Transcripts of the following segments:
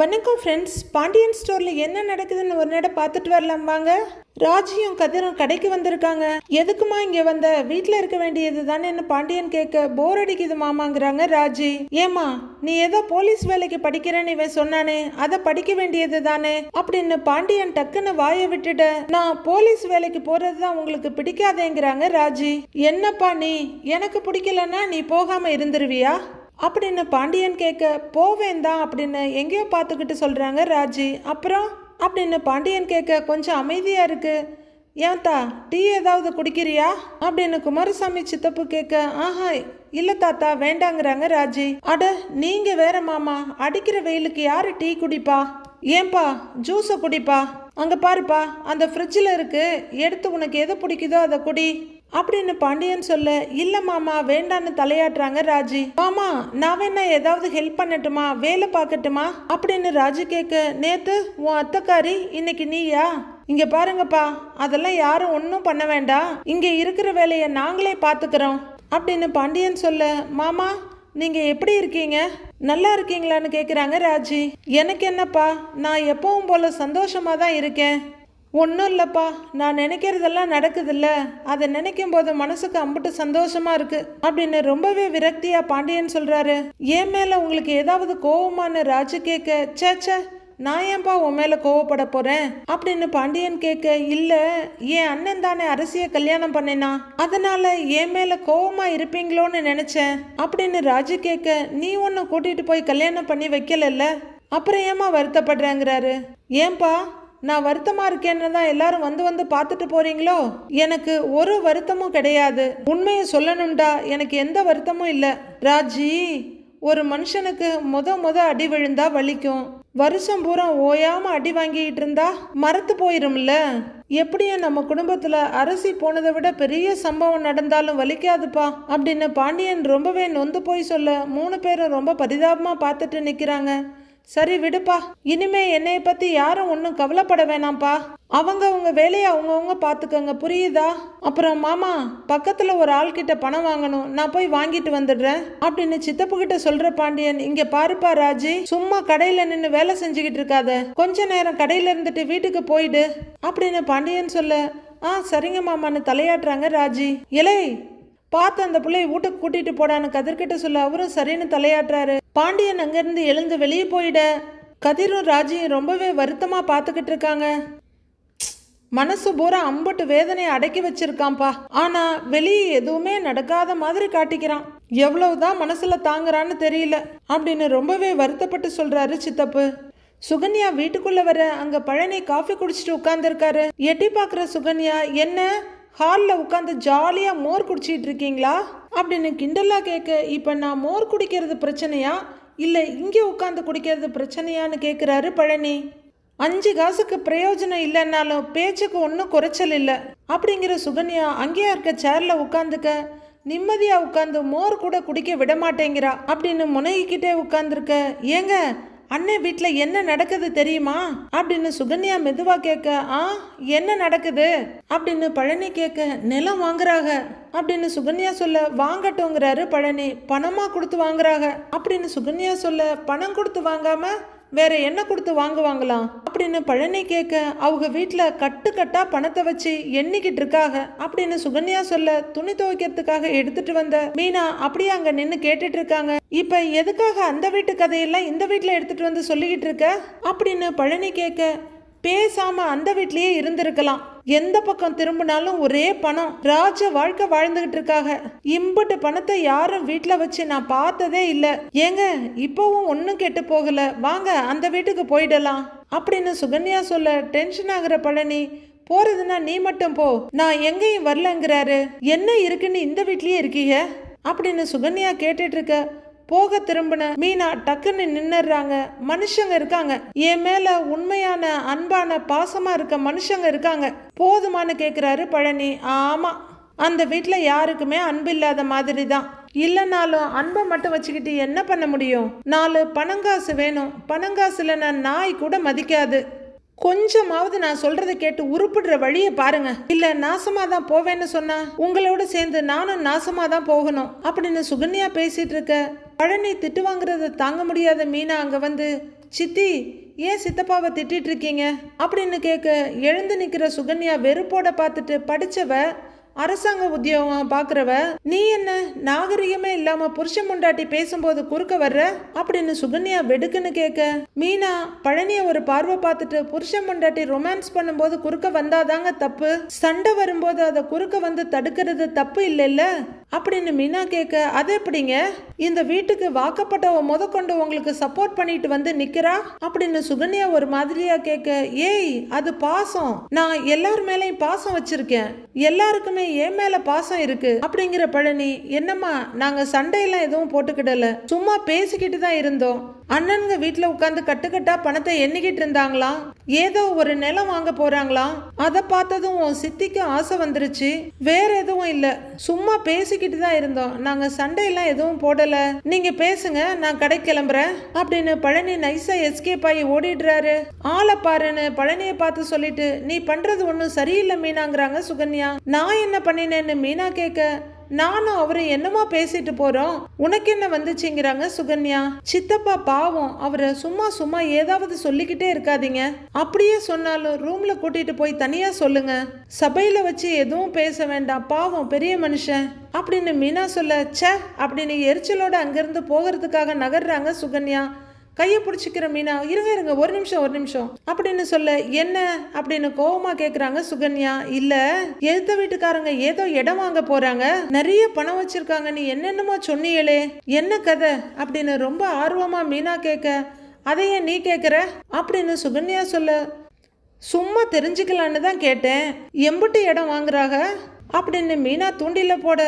வணக்கம் ஃப்ரெண்ட்ஸ் பாண்டியன் ஸ்டோரில் என்ன நடக்குதுன்னு ஒரு நேரம் பார்த்துட்டு வரலாம் வாங்க. ராஜியும் கதிரும் கடைக்கு வந்திருக்காங்க. எதுக்குமா இங்கே வந்த? வீட்டில் இருக்க வேண்டியது தானேன்னு பாண்டியன் கேட்க போர் அடிக்குது மாமாங்கிறாங்க ராஜி. ஏமா நீ ஏதோ போலீஸ் வேலைக்கு படிக்கிறேன்னு இவன் சொன்னானே அதை படிக்க வேண்டியது தானே? அப்படின்னு பாண்டியன் டக்குன்னு வாயை விட்டுட்ட நான் போலீஸ் வேலைக்கு போறது தான் உங்களுக்கு பிடிக்காதேங்கிறாங்க ராஜி. என்னப்பா நீ? எனக்கு பிடிக்கலன்னா நீ போகாம இருந்துருவியா? அப்படின்னு பாண்டியன் கேட்க போவேன் தான் அப்படின்னு எங்கேயோ பார்த்துக்கிட்டு சொல்கிறாங்க ராஜி. அப்புறம் அப்படின்னு பாண்டியன் கேட்க கொஞ்சம் அமைதியாக இருக்குது ஏன்தா டீ ஏதாவது குடிக்கிறியா? அப்படின்னு குமாரசாமி சித்தப்பு கேட்க ஆஹா இல்லை தாத்தா வேண்டாங்கிறாங்க ராஜி. அட நீங்கள் வேற மாமா அடிக்கிற வெயிலுக்கு யார் டீ குடிப்பா? ஏன்பா ஜூஸை குடிப்பா. அங்கே பாருப்பா அந்த ஃப்ரிட்ஜில் இருக்குது எடுத்து உனக்கு எது பிடிக்குதோ அதை குடி. அப்படின்னு பாண்டியன் சொல்ல இல்லை மாமா வேண்டான்னு தலையாட்டுறாங்க ராஜி. மாமா நான் வேணா ஏதாவது ஹெல்ப் பண்ணட்டுமா? வேலை பார்க்கட்டுமா? அப்படின்னு ராஜி கேட்க நேத்து உன் அத்தக்காரி இன்னைக்கு நீயா? இங்க பாருங்கப்பா அதெல்லாம் யாரும் ஒன்றும் பண்ண வேண்டாம். இங்க இருக்கிற வேலையை நாங்களே பார்த்துக்கிறோம். அப்படின்னு பாண்டியன் சொல்ல மாமா நீங்க எப்படி இருக்கீங்க? நல்லா இருக்கீங்களான்னு கேக்குறாங்க ராஜி. எனக்கு என்னப்பா நான் எப்பவும் போல சந்தோஷமா தான் இருக்கேன். ஒன்றும் இல்லைப்பா. நான் நினைக்கிறதெல்லாம் நடக்குதுல்ல. அதை நினைக்கும் போது மனசுக்கு அம்புட்டு சந்தோஷமா இருக்கு. அப்படின்னு ரொம்பவே விரக்தியா பாண்டியன் சொல்றாரு. ஏன் மேல உங்களுக்கு ஏதாவது கோவமான ராஜு கேட்க ச்சே ச்சே நான் ஏன்பா உன் மேல கோவப்பட போறேன்? அப்படின்னு பாண்டியன் கேட்க இல்ல என் அண்ணன் தானே அரசிய கல்யாணம் பண்ணினா அதனால என் மேல கோவமா இருப்பீங்களோன்னு நினைச்சேன். அப்படின்னு ராஜு கேட்க நீ ஒன்னு கூட்டிட்டு போய் கல்யாணம் பண்ணி வைக்கலல்ல? அப்புறம் ஏமா வருத்தப்படுறேங்கிறாரு? ஏன்பா நான் வருத்தமாக இருக்கேன்னு தான் எல்லாரும் வந்து வந்து பார்த்துட்டு போறீங்களோ? எனக்கு ஒரு வருத்தமும் கிடையாது. உண்மையை சொல்லணும்டா. எனக்கு எந்த வருத்தமும் இல்லை. ராஜி ஒரு மனுஷனுக்கு முத முத அடி விழுந்தா வலிக்கும். வருஷம் பூரா ஓயாம அடி வாங்கிட்டு இருந்தா மரத்து போயிரும்ல. எப்படியும் நம்ம குடும்பத்துல அரசி போனதை விட பெரிய சம்பவம் நடந்தாலும் வலிக்காதுப்பா. அப்படின்னு பாண்டியன் ரொம்பவே நொந்து போய் சொல்ல மூணு பேரும் ரொம்ப பரிதாபமா பார்த்துட்டு நிக்கிறாங்க. சரி விடுப்பா. இனிமே என்னைய பத்தி யாரும் ஒன்றும் கவலைப்பட வேணாம்ப்பா. அவங்க அவங்க வேலையை அவங்கவுங்க பார்த்துக்கங்க புரியுதா? அப்புறம் மாமா பக்கத்துல ஒரு ஆள்கிட்ட பணம் வாங்கணும். நான் போய் வாங்கிட்டு வந்துடுறேன். அப்படின்னு சித்தப்பு கிட்ட சொல்ற பாண்டியன் இங்க பாருப்பா ராஜி சும்மா கடையில நின்று வேலை செஞ்சுக்கிட்டு இருக்காத. கொஞ்ச நேரம் கடையில இருந்துட்டு வீட்டுக்கு போயிடு. அப்படின்னு பாண்டியன் சொல்ல ஆ சரிங்க மாமான்னு தலையாட்டுறாங்க ராஜி. இலை பார்த்து அந்த பிள்ளை வீட்டுக்கு கூட்டிட்டு போடான்னு கதிர்கிட்ட சொல்ல அவரும் சரின்னு தலையாட்டுறாரு. பாண்டியன் அங்கிருந்து எழுந்து வெளியே போயிட. கதிரும் ராஜியும் ரொம்பவே வருத்தமாக பார்த்துக்கிட்டு இருக்காங்க. மனசு பூரா அம்புட்டு வேதனையை அடக்கி வச்சிருக்கான்ப்பா. ஆனால் வெளியே எதுவுமே நடக்காத மாதிரி காட்டிக்கிறான். எவ்வளவுதான் மனசில் தாங்குறான்னு தெரியல. அப்படின்னு ரொம்பவே வருத்தப்பட்டு சொல்கிறாரு சித்தப்பு. சுகன்யா வீட்டுக்குள்ளே வர அங்கே பழனி காஃபி குடிச்சிட்டு உட்காந்துருக்காரு எட்டி பார்க்குற சுகன்யா என்ன? ஹாலில் உட்காந்து ஜாலியாக மோர் குடிச்சிட்டு இருக்கீங்களா? அப்படின்னு கிண்டலாக கேட்க இப்போ நான் மோர் குடிக்கிறது பிரச்சனையா? இல்லை இங்கே உட்காந்து குடிக்கிறது பிரச்சனையான்னு கேட்குறாரு பழனி. அஞ்சு காசுக்கு பிரயோஜனம் இல்லைன்னாலும் பேச்சுக்கு ஒன்றும் குறைச்சல் இல்லை. அப்படிங்கிற சுகன்யா அங்கேயே இருக்க சேரில் உட்காந்துக்க நிம்மதியாக உட்காந்து மோர் கூட குடிக்க விட மாட்டேங்கிறா. அப்படின்னு முனகிக்கிட்டே உட்காந்துருக்க ஏங்க அண்ணன் வீட்டில் என்ன நடக்குது தெரியுமா? அப்படின்னு சுகன்யா மெதுவா கேட்க ஆ என்ன நடக்குது? அப்படின்னு பழனி கேட்க நிலம் வாங்குறாங்க. அப்படின்னு சுகன்யா சொல்ல வாங்கட்டுங்கிறாரு பழனி பணமா கொடுத்து வாங்குறாங்க. அப்படின்னு சுகன்யா சொல்ல பணம் கொடுத்து வாங்காம வேற என்ன கொடுத்து வாங்குவாங்களாம்? அப்படின்னு பழனி கேட்க அவங்க வீட்டில் கட்டு கட்டா பணத்தை வச்சு எண்ணிக்கிட்டு இருக்காங்க அப்படின்னு சுகன்யா சொல்ல துணி துவைக்கிறதுக்காக எடுத்துட்டு வந்த மீனா அப்படியே அங்க நின்று கேட்டுட்டு இருக்காங்க. இப்ப எதுக்காக அந்த வீட்டு கதையெல்லாம் இந்த வீட்டில் எடுத்துட்டு வந்து சொல்லிக்கிட்டு இருக்க? அப்படின்னு பழனி கேட்க பேசாம அந்த வீட்லயே இருந்திருக்கலாம். எந்த பக்கம் திரும்பினாலும் ஒரே பணம். ராஜ வாழ்க்கை வாழ்ந்துகிட்டு இருக்காங்க. இம்புட்டு பணத்தை யாரும் வீட்டில் வச்சு நான் பார்த்ததே இல்லை. ஏங்க இப்போவும் ஒன்றும் கெட்டு போகல. வாங்க அந்த வீட்டுக்கு போயிடலாம். அப்படின்னு சுகன்யா சொல்ல டென்ஷன் ஆகிற பழனி போறதுன்னா நீ மட்டும் போ. நான் எங்கேயும் வரலங்கிறாரு. என்ன இருக்குன்னு இந்த வீட்லயே இருக்கீங்க? அப்படின்னு சுகன்யா கேட்டுட்டு இருக்க போக திரும்பின மீனா டக்குன்னு நின்னுறாங்க. மனுஷங்க இருக்காங்க. என் மேல உண்மையான அன்பான பாசமா இருக்க மனுஷங்க இருக்காங்க. போதுமான்னு கேக்குறாரு பழனி. ஆமா. அந்த வீட்டில் யாருக்குமே அன்பு இல்லாத மாதிரி தான் இல்லைனாலும் அன்பை மட்டும் வச்சுக்கிட்டு என்ன பண்ண முடியும்? நாலு பணங்காசு வேணும். பணங்காசு இல்லைன்னா நாய் கூட மதிக்காது. கொஞ்சமாவது நான் சொல்றத கேட்டு உருப்பிடுற வழியை பாருங்க. இல்ல நாசமா தான் போவேன்னு சொன்னா உங்களோட சேர்ந்து நானும் நாசமா தான் போகணும் அப்படின்னு சுகன்யா பேசிட்டு இருக்க பழனி திட்டு வாங்குறத தாங்க முடியாத மீனா அங்கே வந்து சித்தி ஏன் சித்தப்பாவை திட்டிட்டு இருக்கீங்க? அப்படின்னு கேட்க எழுந்து நிற்கிற சுகன்யா வெறுப்போட பார்த்துட்டு படிச்சவ அரசாங்க உத்தியோகம் பாக்குறவ நீ என்ன நாகரிகமே இல்லாம புருஷன் முண்டாட்டி பேசும்போது குறுக்க வர்ற? அப்படின்னு சுகன்யா வெடுக்குன்னு கேட்க மீனா பழனிய ஒரு பார்வை பார்த்துட்டு புருஷன் முண்டாட்டி ரொமான்ஸ் பண்ணும்போது குறுக்க வந்தாதாங்க தப்பு. சண்டை வரும்போது அதை குறுக்க வந்து தடுக்கிறது தப்பு இல்லைல்ல? அப்படின்னு மீனா கேட்க அது எப்படிங்க? இந்த வீட்டுக்கு வாக்கப்பட்டவ முத கொண்டு உங்களுக்கு சப்போர்ட் பண்ணிட்டு வந்து நிக்கிறா? அப்படின்னு சுகன்யா ஒரு மாதிரியா கேட்க ஏய் அது பாசம். நான் எல்லார் மேலையும் பாசம் வச்சிருக்கேன். எல்லாருக்குமே என் மேல பாசம் இருக்கு அப்படிங்கிற பழனி என்னம்மா நாங்க சண்டையெல்லாம் எதுவும் போட்டுக்கிடல. சும்மா பேசிக்கிட்டு தான் இருந்தோம். அண்ணனுங்க வீட்டில் உட்காந்து கட்டுக்கட்டா பணத்தை எண்ணிக்கிட்டு இருந்தாங்களாம். ஏதோ ஒரு நிலம் வாங்க போறாங்களாம் அதை பார்த்ததும் உன் சித்திக்கு ஆசை வந்துருச்சு. வேற எதுவும் இல்லை. சும்மா பேசிக்கிட்டு தான் இருந்தோம். நாங்க சண்டையெல்லாம் எதுவும் போடல. நீங்க பேசுங்க நான் கடை கிளம்புறேன். அப்படின்னு பழனி நைஸா எஸ்கேப் ஆகி ஓடிடுறாரு. ஆளை பாருன்னு பழனியை பார்த்து சொல்லிட்டு நீ பண்றது ஒன்றும் சரியில்லை மீனாங்கிறாங்க சுகன்யா. நான் என்ன பண்ணினேன்னு மீனா கேட்க நானும் அவரும் என்னமோ பேசிட்டு போறோம். உனக்கு என்ன வந்துச்சுங்கிறாங்க சுகன்யா. சித்தப்பா பாவம் அவரை சும்மா சும்மா ஏதாவது சொல்லிக்கிட்டே இருக்காதீங்க. அப்படியே சொன்னாலும் ரூம்ல கூட்டிட்டு போய் தனியா சொல்லுங்க. சபையில வச்சு எதுவும் பேச வேண்டாம் பாவம் பெரிய மனுஷன். அப்படின்னு மீனா சொல்ல ச்சே அப்படின்னு எரிச்சலோட அங்கிருந்து போகிறதுக்காக நகர்றாங்க சுகன்யா. கையை பிடிச்சிக்கிற மீனா இருங்க இருங்க ஒரு நிமிஷம் ஒரு நிமிஷம். அப்படின்னு சொல்ல என்ன? அப்படின்னு கோபமா கேக்குறாங்க சுகன்யா. இல்ல எழுத்த வீட்டுக்காரங்க ஏதோ இடம் வாங்க போறாங்க. நிறைய பணம் வச்சிருக்காங்க. நீ என்னென்னமோ சொன்னியலே. என்ன கதை? அப்படின்னு ரொம்ப ஆர்வமா மீனா கேட்க அதையே நீ கேட்குற அப்படின்னு சுகன்யா சொல்ல சும்மா தெரிஞ்சுக்கலான்னு தான் கேட்டேன். எம்புட்டு இடம் வாங்குறாங்க அப்படின்னு மீனா தூண்டில போட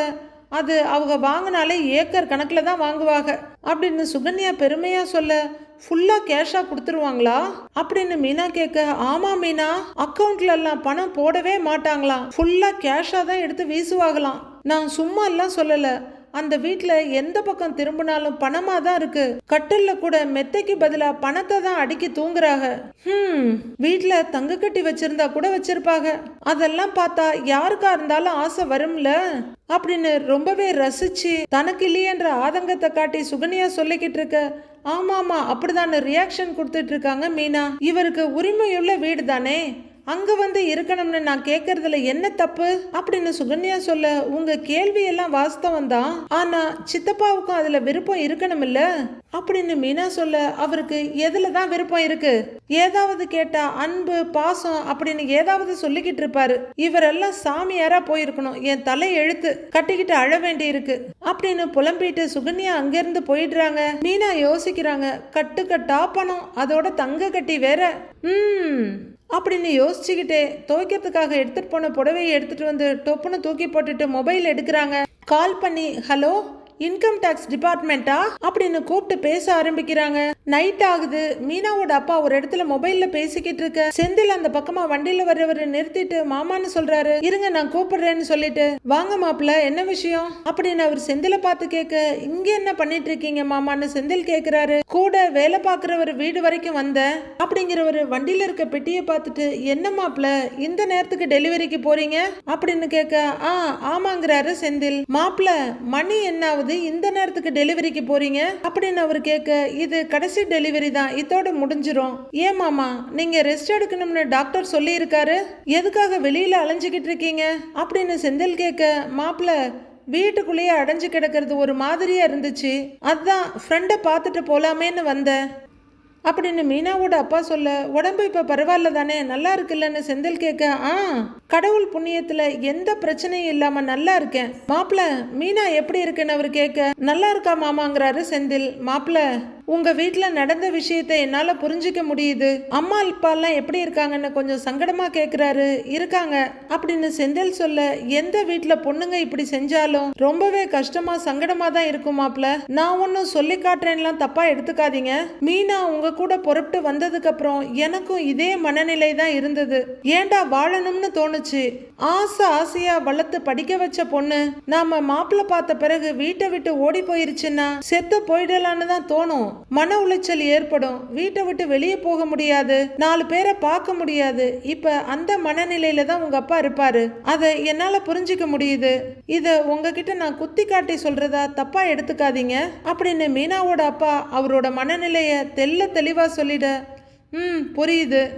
அது அவங்க வாங்கினாலே ஏக்கர் கணக்கில் தான் வாங்குவாங்க அப்படின்னு சுகன்யா பெருமையா சொல்ல ஃபுல்லாக கேஷாக கொடுத்துருவாங்களா? அப்படின்னு மீனா கேட்க ஆமாம் மீனா அக்கௌண்ட்லலாம் பணம் போடவே மாட்டாங்களாம். ஃபுல்லாக கேஷாக தான் எடுத்து வீசுவாங்களாம். நான் சும்மா எல்லாம் சொல்லலை. அந்த வீட்டில் எந்த பக்கம் திரும்பினாலும் பணமா தான் இருக்கு. கட்டில்ல கூட மெத்தைக்கு பதிலா பணத்தை தான் அடுக்கி தூங்குறாங்க. ஹம். வீட்டில் தங்க கட்டி வச்சிருந்தா கூட வச்சிருப்பாங்க. அதெல்லாம் பார்த்தா யாருக்கா இருந்தாலும் ஆசை வரும்ல? அப்படின்னு ரொம்பவே ரசிச்சு தனக்கு இல்லையன்ற ஆதங்கத்தை காட்டி சுகன்யா சொல்லிக்கிட்டு இருக்க ஆமா ஆமா அப்படிதான் ரியாக்ஷன் கொடுத்துட்டு இருக்காங்க மீனா. இவருக்கு உரிமையுள்ள வீடு தானே அங்கே வந்து இருக்கணும்னு நான் கேட்கறதுல என்ன தப்பு? அப்படின்னு சுகன்யா சொல்ல உங்க கேள்வி எல்லாம் வாஸ்தவம் தான். ஆனா சித்தப்பாவுக்கும் அதுல விருப்பம் இருக்கணும் இல்ல அப்படின்னு மீனா சொல்ல அவருக்கு எதுல தான் விருப்பம் இருக்கு? ஏதாவது கேட்டா அன்பு பாசம் அப்படின்னு ஏதாவது சொல்லிக்கிட்டு இருப்பாரு. இவரெல்லாம் சாமியாரா போயிருக்கணும். என் தலை எழுத்து கட்டிக்கிட்டு அழ வேண்டி இருக்கு அப்படின்னு புலம்பிட்டு சுகன்யா அங்கிருந்து போயிடுறாங்க. மீனா யோசிக்கிறாங்க கட்டுக்கட்டா பணம் அதோட தங்க கட்டி வேற. ம் அப்படின்னு யோசிச்சுக்கிட்டே துவைக்கிறதுக்காக எடுத்துகிட்டு போன புடவையை எடுத்துகிட்டு வந்து டொப்புன்னு தூக்கி போட்டுட்டு மொபைல் எடுக்கிறாங்க. கால் பண்ணி ஹலோ இன்கம் டேக்ஸ் டிபார்ட்மெண்ட்டா அப்படின்னு கூப்பிட்டு பேச ஆரம்பிக்கிறாங்க. நைட் ஆகுது. மீனாவோட அப்பா ஒரு இடத்துல மொபைல்ல பேசிக்கிட்டு இருக்க. செந்தில் அந்த பக்கமா வண்டியில வர்றவரு நிறுத்திட்டு மாமான்னு சொல்றாரு. இருங்க நான் கூப்பிடுறேன்னு சொல்லிட்டு வாங்க மாப்பிள்ள என்ன விஷயம்? அப்படின்னு அவர் செந்தில பார்த்து கேட்க இங்க என்ன பண்ணிட்டு இருக்கீங்க மாமான்னு செந்தில் கேக்குறாரு. கூட வேலை பாக்குறவர் வீடு வரைக்கும் வந்தேன் அப்படிங்கிறவர் வண்டியில இருக்க பெட்டியை பார்த்துட்டு என்ன மாப்பிள்ள இந்த நேரத்துக்கு டெலிவரிக்கு போறீங்க? அப்படின்னு கேட்க ஆ ஆமாங்கிறாரு செந்தில். மாப்பிள்ள மணி என்ன ஆகுது இந்த நேரத்துக்கு டெலிவரிக்கு போறீங்க? அப்படின்னு அவர் கேட்க இது கடைசி டெலிவரி தான் இதோட முடிஞ்சிரும். ஏன் மாமா நீங்க ரெஸ்ட் எடுக்கணும்னு டாக்டர் சொல்லி இருக்காரு எதுக்காக வெளியில அலைஞ்சுக்கிட்டு இருக்கீங்க? அப்படின்னு செந்தில் கேட்க மாப்பிள்ள வீட்டுக்குள்ளேயே அடைஞ்சு கிடக்கிறது ஒரு மாதிரியா இருந்துச்சு. அதான் ஃப்ரெண்டை பார்த்துட்டு போலாமேன்னு வந்தேன். அப்படின்னு மீனாவோட அப்பா சொல்ல உடம்பு இப்போ பரவாயில்ல தானே நல்லா இருக்குல்லன்னு செந்தில் கேட்க ஆ கடவுள் புண்ணியத்தில் எந்த பிரச்சனையும் இல்லாமல் நல்லா இருக்கேன். மாப்பிள மீனா எப்படி இருக்குன்னு அவர் கேட்க நல்லா இருக்கா மாமாங்கிறாரு செந்தில். மாப்பிள உங்க வீட்டில் நடந்த விஷயத்தை என்னால் புரிஞ்சிக்க முடியுது. அம்மா அப்பாலாம் எப்படி இருக்காங்கன்னு கொஞ்சம் சங்கடமா கேட்குறாரு இருக்காங்க. அப்படின்னு செந்தில் சொல்ல எந்த வீட்டில் பொண்ணுங்க இப்படி செஞ்சாலும் ரொம்பவே கஷ்டமா சங்கடமா தான் இருக்கும் மாப்பிள்ள நான் ஒன்றும் சொல்லி காட்டுறேன்லாம் தப்பா எடுத்துக்காதீங்க. மீனா உங்க கூட புறப்பட்டு வந்ததுக்கு அப்புறம் எனக்கும் இதே மனநிலை தான் இருந்தது. ஏன்டா வாழணும்னு தோணுச்சு. ஆசை ஆசையா வளர்த்து படிக்க வச்ச பொண்ணு நாம மாப்பிள்ள பார்த்த பிறகு வீட்டை விட்டு ஓடி போயிருச்சுன்னா செத்து போயிடலான்னு தான் தோணும். மன உளைச்சல் ஏற்படும். வீட்டை விட்டு வெளியே போக முடியாது. நாலு பேரை பார்க்க முடியாது. இப்ப அந்த மனநிலையில தான் உங்க அப்பா இருப்பாரு. அதை என்னால புரிஞ்சுக்க முடியுது. இத உங்ககிட்ட நான் குத்தி காட்டி சொல்றதா தப்பா எடுத்துக்காதீங்க. அப்படின்னு மீனாவோட அப்பா அவரோட மனநிலைய தெல்ல தெளிவா சொல்லிட ம் புரியுது.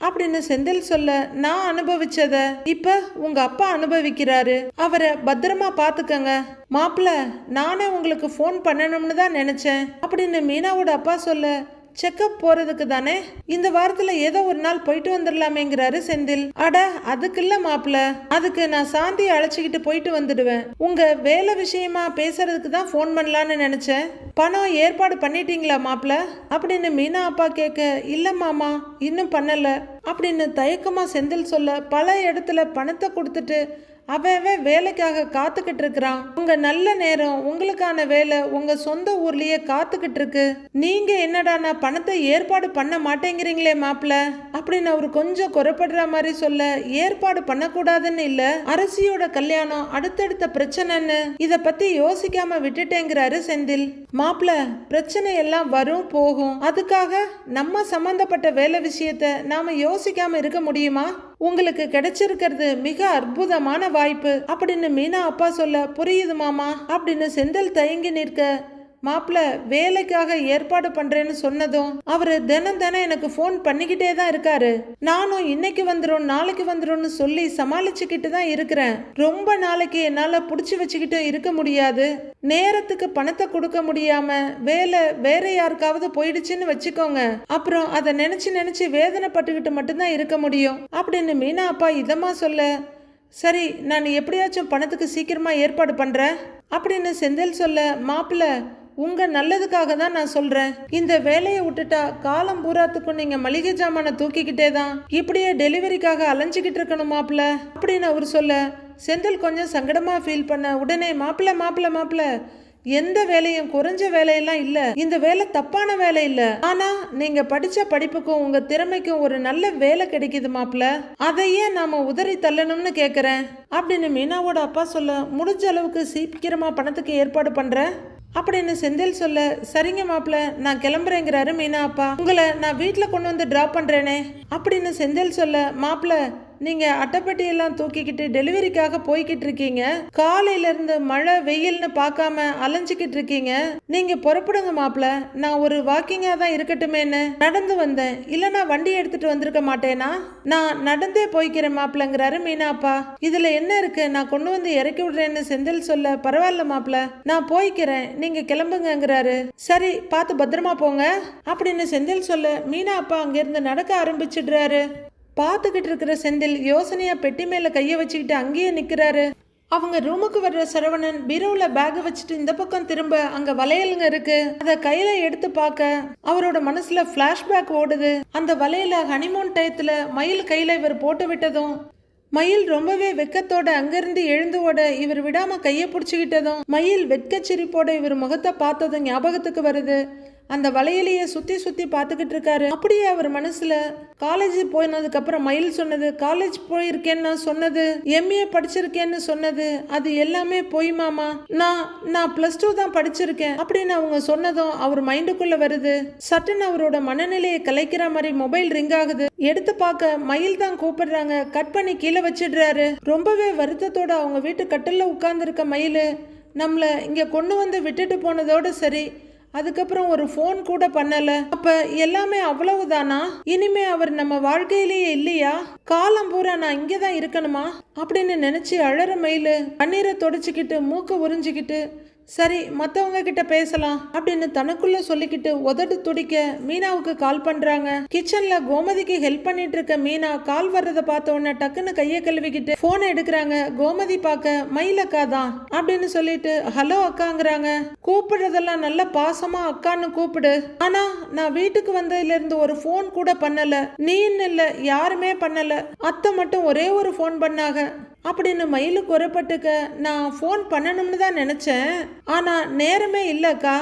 அப்படின்னு செந்தில் சொல்ல நான் அனுபவிச்சத. இப்ப உங்க அப்பா அனுபவிக்கிறாரு. அவரை பத்திரமா பாத்துக்கங்க. மாப்பிள்ள நானே உங்களுக்கு ஃபோன் பண்ணணும்னு தான் நினைச்சேன். அப்படின்னு மீனாவோட அப்பா சொல்ல செக்கப் போறதுக்கு தானே? இந்த வாரத்துல ஏதோ ஒரு நாள் போயிட்டு வந்துடலாமேங்கிறாரு செந்தில். அட அதுக்கு இல்ல மாப்பிள்ள அதுக்கு நான் சாந்தியை அழைச்சிக்கிட்டு போயிட்டு வந்துடுவேன். உங்க வேலை விஷயமா பேசுறதுக்கு தான் ஃபோன் பண்ணலான்னு நினைச்சேன். பணம் ஏற்பாடு பண்ணிட்டீங்களா மாப்பிள்ள அப்படின்னு மீனா அப்பா கேட்க இல்ல மாமா இன்னும் பண்ணல. அப்படின்னு தயக்கமா செந்தில் சொல்ல பல இடத்துல பணத்தை கொடுத்துட்டு அவன் அவன் வேலைக்காக காத்துக்கிட்டு இருக்கிறான். உங்க நல்ல நேரம் உங்களுக்கான வேலை உங்க சொந்த ஊர்லயே காத்துக்கிட்டு இருக்கு. நீங்க என்னடானா பணத்தை ஏற்பாடு பண்ண மாட்டேங்கிறீங்களே மாப்பிள்ள. அப்படின்னு அவர் கொஞ்சம் குறைப்படுற மாதிரி சொல்ல ஏற்பாடு பண்ணக்கூடாதுன்னு இல்ல அரசியோட கல்யாணம் அடுத்தடுத்த பிரச்சனைன்னு. இத பத்தி யோசிக்காம விட்டுட்டேங்கிறாரு செந்தில். மாப்பிள்ள பிரச்சனை எல்லாம் வரும் போகும். அதுக்காக நம்ம சம்பந்தப்பட்ட வேலை விஷயத்த நாம யோசிக்காம இருக்க முடியுமா? உங்களுக்கு கிடைச்சிருக்கிறது மிக அற்புதமான வாய்ப்பு. அப்படின்னு மீனா அப்பா சொல்ல புரியுது மாமா அப்படின்னு செந்தில் தயங்கி நிற்க மாப்பிள்ள வேலைக்காக ஏற்பாடு பண்றேன்னு சொன்னதும் அவரு தினம் தினம் எனக்கு ஃபோன் பண்ணிக்கிட்டே தான் இருக்காரு. நானும் இன்னைக்கு வந்துடும் நாளைக்கு வந்துடும்னு சொல்லி சமாளிச்சுக்கிட்டு தான் இருக்கிறேன். ரொம்ப நாளைக்கு என்னால புடிச்சு வச்சுக்கிட்டு இருக்க முடியாது. நேரத்துக்கு பணத்தை கொடுக்க முடியாம வேலை வேற யாருக்காவது போயிடுச்சுன்னு வச்சுக்கோங்க. அப்புறம் அதை நினைச்சு நினைச்சு வேதனைப்பட்டுக்கிட்டு மட்டும்தான் இருக்க முடியும். அப்படின்னு மீனா அப்பா இதமா சொல்ல சரி நான் எப்படியாச்சும் பணத்துக்கு சீக்கிரமா ஏற்பாடு பண்றேன். அப்படின்னு செந்தில் சொல்ல மாப்பிள்ள உங்க நல்லதுக்காக தான் நான் சொல்றேன். இந்த வேலையை விட்டுட்டா காலம் பூராத்துக்கும் நீங்க மளிகை ஜாமானை தூக்கிக்கிட்டே தான். இப்படியே டெலிவரிக்காக அலைஞ்சிக்கிட்டு இருக்கணும் மாப்பிள்ள. அப்படின்னு அவர் சொல்ல செந்தில் கொஞ்சம் சங்கடமா ஃபீல் பண்ண உடனே மாப்பிள்ள மாப்பிள்ள மாப்பிள்ள எந்த வேலையும் குறைஞ்ச வேலையெல்லாம் இல்ல. இந்த வேலை தப்பான வேலை இல்ல. ஆனா நீங்க படிச்ச படிப்புக்கும் உங்க திறமைக்கும் ஒரு நல்ல வேலை கிடைக்குது மாப்பிள்ள. அதையே நாம உதறி தள்ளணும்னு கேக்குறேன். அப்படின்னு மீனாவோட அப்பா சொல்ல முடிஞ்ச அளவுக்கு சீக்கிரமா பணத்துக்கு ஏற்பாடு பண்றேன். அப்படின்னு செந்தில் சொல்ல சரிங்க மாப்பிள்ள நான் கிளம்புறேங்கிறாரு மீனா அப்பா உங்களை நான் வீட்டில் கொண்டு வந்து ட்ராப் பண்ணுறேனே அப்படின்னு செந்தில் சொல்ல மாப்பிள்ள நீங்கள் அட்டைப்பட்டியெல்லாம் தூக்கிக்கிட்டு டெலிவரிக்காக போய்கிட்டு இருக்கீங்க. காலையில இருந்து மழை வெயில்னு பார்க்காம அலைஞ்சிக்கிட்டு இருக்கீங்க. நீங்கள் புறப்படுங்க மாப்பிள்ள நான் ஒரு வாக்கிங்காக தான் இருக்கட்டுமேன்னு நடந்து வந்தேன். இல்லைனா வண்டி எடுத்துட்டு வந்திருக்க மாட்டேனா? நான் நடந்தே போய்க்கிறேன் மாப்பிள்ளங்கிறாரு மீனாப்பா. இதில் என்ன இருக்கு? நான் கொண்டு வந்து இறக்கி விடுறேன்னு செந்தில் சொல்ல பரவாயில்ல மாப்பிள்ள நான் போய்க்கிறேன். நீங்கள் கிளம்புங்கங்கிறாரு. சரி பார்த்து பத்திரமா போங்க. அப்படின்னு செந்தில் சொல்ல மீனா அப்பா நடக்க ஆரம்பிச்சிடுறாரு. பார்த்துக்கிட்டு இருக்கிற செந்தில் யோசனையாக பெட்டி மேல கையை வச்சுக்கிட்டு அங்கேயே நிக்கிறாரு. அவங்க ரூமுக்கு வர்ற சரவணன் பீரோவில் பேகை வச்சுட்டு இந்த பக்கம் திரும்ப அங்கே வளையலுங்க இருக்கு. அதை கையில எடுத்து பார்க்க அவரோட மனசுல ஃப்ளாஷ்பேக் ஓடுது. அந்த வலையில ஹனிமூன் டயத்தில் மயில் கையில் இவர் போட்டு விட்டதும் மயில் ரொம்பவே வெக்கத்தோட அங்கிருந்து எழுந்து ஓட இவர் விடாம கையை பிடிச்சிக்கிட்டதும் மயில் வெட்கச்சிரிப்போட இவர் முகத்தை பார்த்ததும் ஞாபகத்துக்கு வருது. அந்த வளையலையே சுற்றி சுற்றி பார்த்துக்கிட்டு இருக்காரு. அப்படியே அவர் மனசில் காலேஜ் போயினதுக்கப்புறம் மயில் சொன்னது காலேஜ் போயிருக்கேன்னு சொன்னது எம்ஏ படிச்சிருக்கேன்னு சொன்னது அது எல்லாமே போய் மாமா நான் நான் ப்ளஸ் டூ தான் படிச்சிருக்கேன் அப்படின்னு அவங்க சொன்னதும் அவர் மைண்டுக்குள்ளே வருது. சட்டன் அவரோட மனநிலையை கலைக்கிற மாதிரி மொபைல் ரிங் ஆகுது. எடுத்து பார்க்க மயில் தான் கூப்பிடுறாங்க கட் பண்ணி கீழே வச்சிடுறாரு. ரொம்பவே வருத்தத்தோட அவங்க வீட்டு கட்டிலில் உட்கார்ந்துருக்க மயில் நம்மளை இங்கே கொண்டு வந்து விட்டுட்டு போனதோட சரி அதுக்கப்புறம் ஒரு ஃபோன் கூட பண்ணல. அப்ப எல்லாமே அவ்வளவுதானா? இனிமே அவர் நம்ம வாழ்க்கையிலேயே இல்லையா? காலம் பூரா நான் இங்கே தான் இருக்கணுமா? அப்படின்னு நினைச்சு அழற மயிலு கண்ணீரை தொடச்சிக்கிட்டு மூக்க உறிஞ்சிக்கிட்டு சரி மற்றவங்க கிட்ட பேசலாம் அப்படின்னு தனக்குள்ள சொல்லிக்கிட்டு உதடு துடிக்க மீனாவுக்கு கால் பண்றாங்க. கிச்சன்ல கோமதிக்கு ஹெல்ப் பண்ணிட்டு இருக்க மீனா கால் வர்றதை பார்த்த உடனே டக்குன்னு கையை கழுவிக்கிட்டு போனை எடுக்கிறாங்க. கோமதி பார்க்க மயிலக்கா தான் அப்படின்னு சொல்லிட்டு ஹலோ அக்காங்கிறாங்க. கூப்பிடுறதெல்லாம் நல்ல பாசமா அக்கான்னு கூப்பிடு. ஆனா நான் வீட்டுக்கு வந்ததுல இருந்து ஒரு ஃபோன் கூட பண்ணல. நீன்னு இல்ல யாருமே பண்ணல. அத்தை மட்டும் ஒரே ஒரு ஃபோன் பண்ணாங்க. அப்படின்னு மயிலு குறைப்பட்டுக்க? நான் ஃபோன் பண்ணணும்னு தான் நினச்சேன். ஆனால் நேரமே இல்லைக்கா.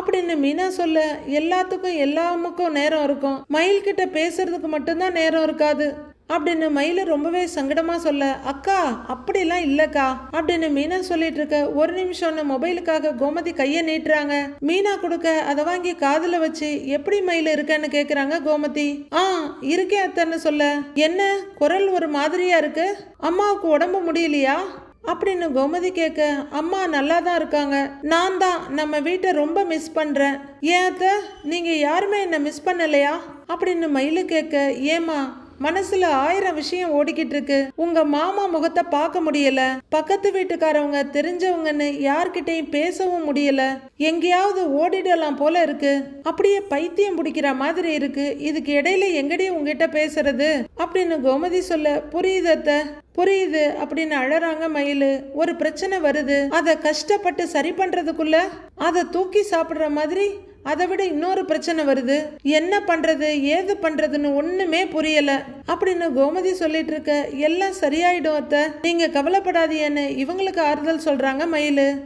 அப்படின்னு மீனா சொல்ல? எல்லாத்துக்கும் எல்லாமுக்கும் நேரம் இருக்கும். மயில்கிட்ட பேசுறதுக்கு மட்டும்தான் நேரம் இருக்காது. அப்படின்னு மயில ரொம்பவே சங்கடமா சொல்ல அக்கா அப்படிலாம் இல்லக்கா. அப்படின்னு மீனா சொல்லிட்டு இருக்க ஒரு நிமிஷம்னு மொபைலுக்காக கோமதி கையை நீட்டுறாங்க. மீனா கொடுக்க அதை வாங்கி காதுல வச்சு எப்படி மயில் இருக்கேன்னு கேக்குறாங்க கோமதி. ஆ இருக்கேன் அத்தன்னு சொல்ல. என்ன குரல் ஒரு மாதிரியா இருக்கு? அம்மாவுக்கு உடம்பு முடியலையா? அப்படின்னு கோமதி கேட்க அம்மா நல்லா தான் இருக்காங்க. நான் தான் நம்ம வீட்டை ரொம்ப மிஸ் பண்றேன். ஏன் அத்தை நீங்க யாருமே என்ன மிஸ் பண்ணலையா? அப்படின்னு மயிலு கேட்க ஏமா மனசுல ஆயிரம் விஷயம் ஓடிக்கிட்டு இருக்கு. உங்க மாமா முகத்தை பார்க்க முடியல. பக்கத்து வீட்டுக்காரவங்க தெரிஞ்சவங்கன்னு யார்கிட்டயும் பேசவும் முடியல. எங்கேயாவது ஓடிடலாம் போல இருக்கு. அப்படியே பைத்தியம் பிடிக்கிற மாதிரி இருக்கு. இதுக்கு இடையில எங்கடி உங்ககிட்ட பேசுறது? அப்படின்னு கோமதி சொல்ல புரியுதத்த புரியுது அப்படின்னு அழறாங்க மயிலு. ஒரு பிரச்சனை வருது. அதை கஷ்டப்பட்டு சரி பண்றதுக்குள்ள அதை தூக்கி சாப்பிடுற மாதிரி அதை விட இன்னொரு பிரச்சனை வருது. என்ன பண்றது? ஏது பண்றதுன்னு ஒண்ணுமே புரியல. அப்படின்னு கோமதி சொல்லிட்டு இருக்க எல்லாம் சரியாயிடும் அத்தை. நீங்க கவலைப்படாதீன்னு இவங்களுக்கு ஆறுதல் சொல்றாங்க மயிலு.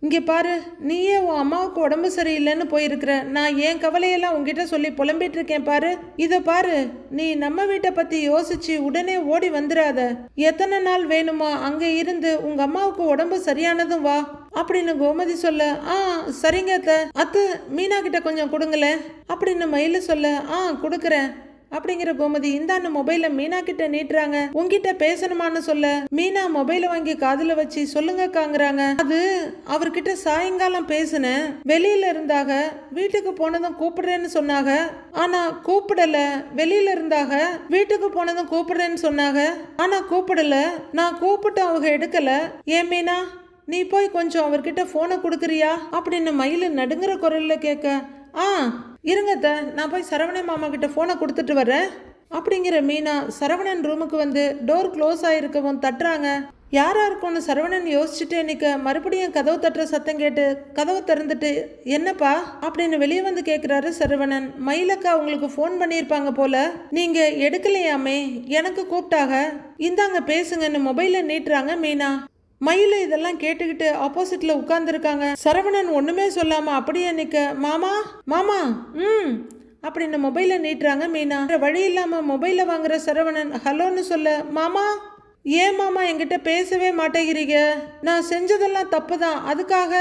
இங்கே பாரு நீயே உன் அம்மாவுக்கு உடம்பு சரியில்லைன்னு போயிருக்கிற. நான் என் கவலையெல்லாம் உங்ககிட்ட சொல்லி புலம்பிட்டு இருக்கேன் பாரு. இதை பாரு நீ நம்ம வீட்டை பத்தி யோசிச்சு உடனே ஓடி வந்துடாத எத்தனை நாள் வேணுமா? அங்க இருந்து உங்க அம்மாவுக்கு உடம்பு சரியானதும் வா. அப்படின்னு கோமதி சொல்ல ஆ சரிங்க அத்தை. அத்தை மீனா கிட்ட கொஞ்சம் கொடுங்களேன். அப்படின்னு மயில சொல்ல ஆ கொடுக்குறேன். அப்படிங்கிற கோமதி இந்தாண்டு மொபைல மீனா கிட்ட நீட்டுறாங்க. உங்ககிட்ட பேசணுமான்னு சொல்ல. மீனா மொபைல வாங்கி காதுல வச்சு சொல்லுங்கக்காங்கிறாங்க அது அவர்கிட்ட சாயங்காலம் பேசினேன் வெளியில இருந்தாக வீட்டுக்கு போனதும் கூப்பிடுறேன்னு சொன்னாங்க ஆனா கூப்பிடல. வெளியில இருந்தாக வீட்டுக்கு போனதும் கூப்பிடுறேன்னு சொன்னாங்க ஆனா கூப்பிடல. நான் கூப்பிட்டு அவங்க எடுக்கல. ஏன் மீனா? நீ போய் கொஞ்சம் அவர்கிட்ட ஃபோனை கொடுக்குறியா? அப்படின்னு மயில் நடுங்குற குரல்ல கேட்க ஆ இருங்கத்த நான் போய் சரவணன் மாமா கிட்ட ஃபோனை கொடுத்துட்டு வரேன். அப்படிங்கிற மீனா சரவணன் ரூமுக்கு வந்து டோர் க்ளோஸ் ஆகிருக்கவும் தட்டுறாங்க. யாரா இருக்கும்னு சரவணன் யோசிச்சுட்டே நிக்க மறுபடியும் கதவு தட்டுற சத்தம் கேட்டு கதவை திறந்துட்டு என்னப்பா? அப்படின்னு வெளியே வந்து கேட்குறாரு சரவணன். மயிலக்கா உங்களுக்கு ஃபோன் பண்ணியிருப்பாங்க போல. நீங்க எடுக்கலையாமே எனக்கு கூப்பிட்டாக இந்தாங்க பேசுங்கன்னு மொபைலை நீட்டுறாங்க மீனா. மயில இதெல்லாம் கேட்டுக்கிட்டு ஆப்போசிட்ல உட்கார்ந்துருக்காங்க. சரவணன் ஒண்ணுமே சொல்லாம அப்படியே நிக்க மாமா மாமா ம் அப்படின்னு மொபைலை நீட்டுறாங்க மீனா. வழி இல்லாம மொபைலை வாங்குற சரவணன் ஹலோன்னு சொல்ல மாமா ஏன் மாமா என்கிட்ட பேசவே மாட்டேங்கிறீங்க? நான் செஞ்சதெல்லாம் தப்பு தான் அதுக்காக?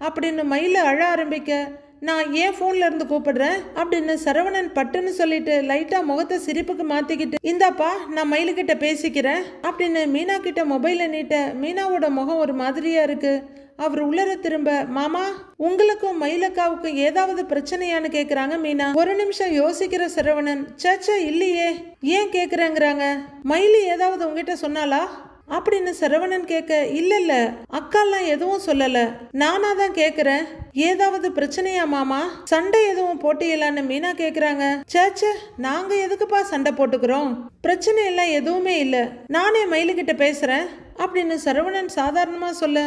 அப்படின்னு மயில அழ ஆரம்பிக்க நான் ஏன் ஃபோன்ல இருந்து கூப்பிடுறேன்? அப்படின்னு சரவணன் பட்டுன்னு சொல்லிட்டு லைட்டா முகத்தை சிரிப்புக்கு மாத்திக்கிட்டு இந்தாப்பா நான் மயிலுக்கிட்ட பேசிக்கிறேன் அப்படின்னு மீனா கிட்ட மொபைலை நீட்ட மீனாவோட முகம் ஒரு மாதிரியா இருக்கு. அவர் உள்ளர திரும்ப மாமா உங்களுக்கும் மயிலக்காவுக்கும் ஏதாவது பிரச்சனையான்னு கேக்குறாங்க மீனா. ஒரு நிமிஷம் யோசிக்கிற சரவணன் சேச்சே இல்லையே ஏன் கேக்குறேங்கிறாங்க. மயிலு ஏதாவது உங்ககிட்ட சொன்னாலா அப்படின்னு சரவணன் கேட்க இல்ல இல்ல அக்காலாம் எதுவும் சொல்லல. நானா தான் கேக்குறேன். ஏதாவது பிரச்சனையா மாமா? சண்டை எதுவும் போட்டியலான்னு மீனா கேக்குறாங்க. சேச்சே நாங்க எதுக்குப்பா சண்டை போட்டுக்கிறோம்? பிரச்சனை எல்லாம் எதுவுமே இல்ல. நானே மயிலுகிட்ட பேசுறேன். அப்படின்னு சரவணன் சாதாரணமா சொல்ல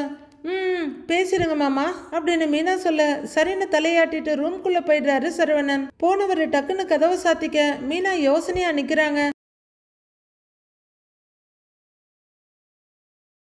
ம் பேசிடுங்க மாமா. அப்படின்னு மீனா சொல்ல சரின்னு தலையாட்டிட்டு ரூம்குள்ளே போயிடுறாரு சரவணன். போனவர் டக்குன்னு கதவை சாத்திக்க மீனா யோசனையாக நிற்கிறாங்க